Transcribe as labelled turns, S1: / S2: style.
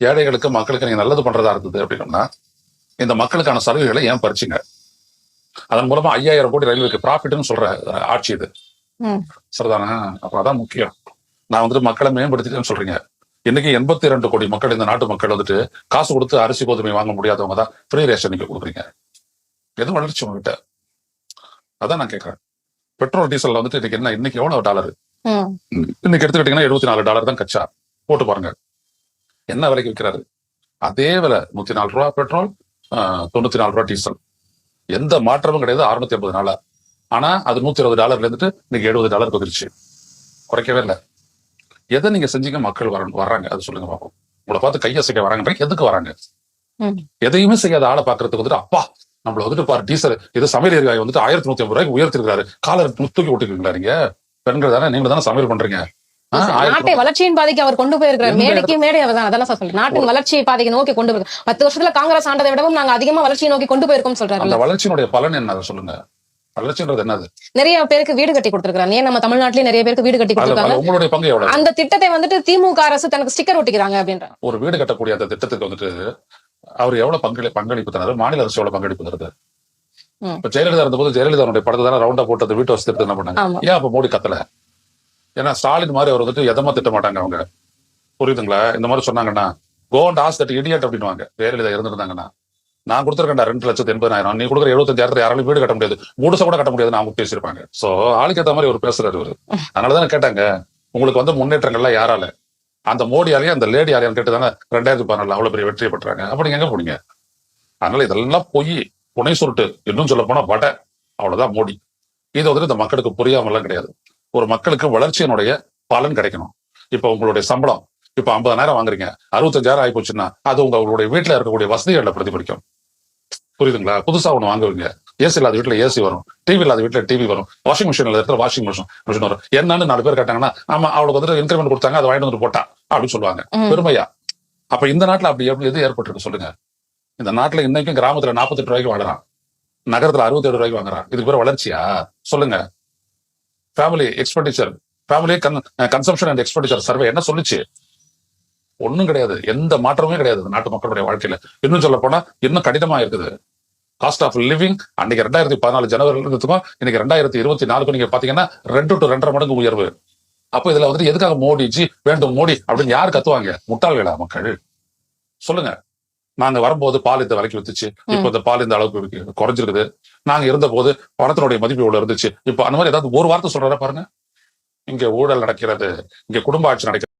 S1: ஏழைகளுக்கு மக்களுக்கு நீங்க நல்லது பண்றதா இருந்தது அப்படின்னா இந்த மக்களுக்கான சலுகைகளை ஏன் பறிச்சீங்க? அதன் மூலமா ஐயாயிரம் கோடி ரயில்வேக்கு ப்ராஃபிட்னு சொல்ற ஆட்சி இது. சரிதானே? அப்ப அதான் முக்கியம். நான் வந்துட்டு மக்களை மேம்படுத்திட்டேன்னு சொல்றீங்க. இன்னைக்கு எண்பத்தி ரெண்டு கோடி மக்கள் இந்த நாட்டு மக்கள் வந்துட்டு காசு கொடுத்து அரிசி கோதுமை வாங்க முடியாதவங்க தான் ஃப்ரீ ரேஷன் நீங்க கொடுக்குறீங்க. எது வளர்ச்சி உங்ககிட்ட? அதான் நான் கேட்கறேன் பெட்ரோல் டீசல்ல வந்துட்டு இன்னைக்கு என்ன இன்னைக்கு எவ்வளவு டாலர். இன்னைக்கு எடுத்துக்கிட்டீங்கன்னா எழுபத்தி நாலு டாலர் தான் கச்சா. போட்டு பாருங்க. என்ன விலைக்கு விற்கிறாரு? அதே விலை நூத்தி நாலு ரூபா பெட்ரோல் தொண்ணூத்தி நாலு ரூபா டீசல். எந்த மாற்றமும் கிடையாது அறுநூத்தி ஐம்பது நாளா. ஆனா அது நூத்தி இருபது டாலர்ல இருந்துட்டு இன்னைக்கு எழுபது டாலர் வந்துருச்சு குறைக்கவே இல்லை. எதை நீங்க செஞ்சீங்க? மக்கள் வர வர்றாங்க. அது சொல்லுங்க பாப்போம். உங்களை பார்த்து கையசைக்க வராங்க. எதுக்கு வராங்க. எதையுமே செய்யாத ஆளை பாக்குறதுக்கு வந்துட்டு அப்பா நம்மள வந்துட்டு பாரு டீசல் இது சமையல் எரிவாயு வந்துட்டு ஆயிரத்தி நூத்தி ஐம்பது ரூபாய்க்கு உயர்த்திருக்காரு காலர் தூக்கி விட்டுருக்கீங்களா நீங்க? பெண்கள் தானே நீங்க தானே சமையல் பண்றீங்க?
S2: நாட்டை வளர்ச்சியின் பாதைக்கு அவர் கொண்டு போயிருக்கிறார்.
S1: எந்த
S2: மேடைக்கு மேடை அவர் தான் அதெல்லாம் சொல்றேன். நாட்டின் வளர்ச்சி பாதைக்கு நோக்கி கொண்டு போயிருக்கோம் பத்து வருஷத்துல காங்கிரஸ் ஆண்டதை விடவும் நாங்க அதிகமா வளர்ச்சியை நோக்கி கொண்டு போயிருக்கோம் சொல்றாரு.
S1: அந்த வளர்ச்சியினுடைய பலன் என்ன? சொல்லுங்க. வளர்ச்சின்றது என்னது?
S2: நிறைய பேருக்கு வீடு கட்டி கொடுத்திருக்காங்க ஏன் நம்ம தமிழ்நாட்டிலேயே நிறைய பேருக்கு வீடு கட்டி கொடுத்திருக்காங்க?
S1: உங்களுடைய பங்கு எவ்வளவு?
S2: அந்த திட்டத்தை வந்துட்டு திமுக அரசு தனக்கு ஸ்டிக்கர் ஒட்டிக்கிறாங்க அப்படின்ற
S1: ஒரு வீடு கட்டக்கூடிய அந்த திட்டத்துக்கு வந்துட்டு அவர் எவ்வளவு பங்களி பங்களிப்பு தராரு மாநில அரசு எவ்வளவு பங்களிப்பு தருது. இப்ப ஜெயலலிதா இருந்தபோது ஜெயலலிதாவுடைய படத்தை தானே ரவுண்டா போட்டு அந்த வீட்டு வசதி என்ன பண்ணாங்க? ஏன் அப்ப மோடி கத்தல? ஏன்னா ஸ்டாலின் மாதிரி அவர் வந்துட்டு எதமா திட்ட மாட்டாங்க அவங்க. புரியுதுங்களா? இந்த மாதிரி சொன்னாங்கன்னா கோண்ட் ஆஸ் தட் இடியட் அப்படின்னுவாங்க. ஜெயலலிதா இருந்திருந்தாங்கன்னா. நான் கொடுத்துருக்கேன் ரெண்டு லட்சத்து எண்பதாயிரம். நீ கொடுக்குற எழுபத்தஞ்சாயிரத்துல யாராலும் வீடு கட்ட முடியாது. மூடுச கூட கட்ட முடியாது அவங்க பேசியிருப்பாங்க. சோ ஆளுக்கு ஏத்த மாதிரி ஒரு பேசுறாரு இவரு. அதனாலதானே கேட்டாங்க. உங்களுக்கு வந்து முன்னேற்றங்கள்லாம் யாரால? அந்த மோடியாலேயே அந்த லேடி யாரையும் கேட்டு தானே ரெண்டாயிரத்தி பதினாலு அவ்வளவு பெரிய வெற்றியை பெற்றாங்க. அப்ப நீங்க எங்க போனீங்க? அதனால இதெல்லாம் போய். புனை சுருட்டு. இன்னும் சொல்ல போனா வடை. அவ்வளவுதான் மோடி. இது வந்துட்டு இந்த மக்களுக்கு புரியாமலாம் கிடையாது. ஒரு மக்களுக்கு வளர்ச்சியினுடைய பலன் கிடைக்கணும். இப்ப உங்களுடைய சம்பளம் இப்ப ஐம்பதாயிரம் வாங்குறீங்க அறுபத்தஞ்சாயிரம் ஆகி போச்சுன்னா அது உங்க உங்களுடைய வீட்டுல இருக்கக்கூடிய வசதிகளை பிரதிபலிக்கும். புரியுதுங்களா? புதுசா ஒண்ணு வாங்குவீங்க. ஏசி இல்லாத வீட்டுல ஏசி வரும். டிவி இல்லாத வீட்டுல டிவி வரும். வாஷிங் மிஷின் இடத்துல வாஷிங் மிஷின் மிஷின் வரும். என்னன்னு நாலு பேர் கேட்டாங்கன்னா ஆமா அவளுக்கு வந்துட்டு இன்கிரிமெண்ட் கொடுத்தாங்க அதை வாங்கிட்டு வந்து போட்டா அப்படின்னு சொல்லுவாங்க. பெருமையா? அப்ப இந்த நாட்டுல அப்படி எப்படி எது ஏற்பட்டிருக்கு சொல்லுங்க. இந்த நாட்டுல இன்னைக்கும் கிராமத்துல 48 ரூபாய்க்கு வாங்குறான். நகரத்துல 67 ரூபாய்க்கு வாங்குறான். இதுக்கு பேர் வளர்ச்சியா? சொல்லுங்க. Family expenditure family consumption and expenditure survey என்ன சொல்லுச்சு? ஒண்ணும் கிடையாது. எந்த மாற்றமுமே கிடையாது நாட்டு மக்களுடைய வாழ்க்கையில. இன்னும் சொல்ல போனா இன்னும் கடினமா இருக்குது. காஸ்ட் ஆஃப் லிவிங் அன்னைக்கு ரெண்டாயிரத்தி பதினாலு ஜனவரி இருந்ததுக்கும் இன்னைக்கு ரெண்டாயிரத்தி இருபத்தி நாலுக்கும் நீங்க பாத்தீங்கன்னா ரெண்டு டு ரெண்டரை மடங்கு உயர்வு. அப்போ இதுல வந்து எதுக்காக மோடிஜி வேண்டும் மோடி அப்படின்னு யார் கத்துவாங்க? முட்டாள்களா மக்கள்? சொல்லுங்க. நாங்க வரும்போது பால் இந்த விலைக்கு வித்துச்சு. இப்போ இந்த பால் இந்த அளவுக்கு குறைஞ்சிருக்குது. நாங்க இருந்த போது பணத்தினுடைய மதிப்பு இவ்வளவு இருந்துச்சு. இப்ப அந்த மாதிரி ஏதாவது ஒரு வார்த்தை சொல்றாரா பாருங்க. இங்க ஊழல் நடக்கிறது இங்க குடும்ப ஆட்சி நடக்கிறது.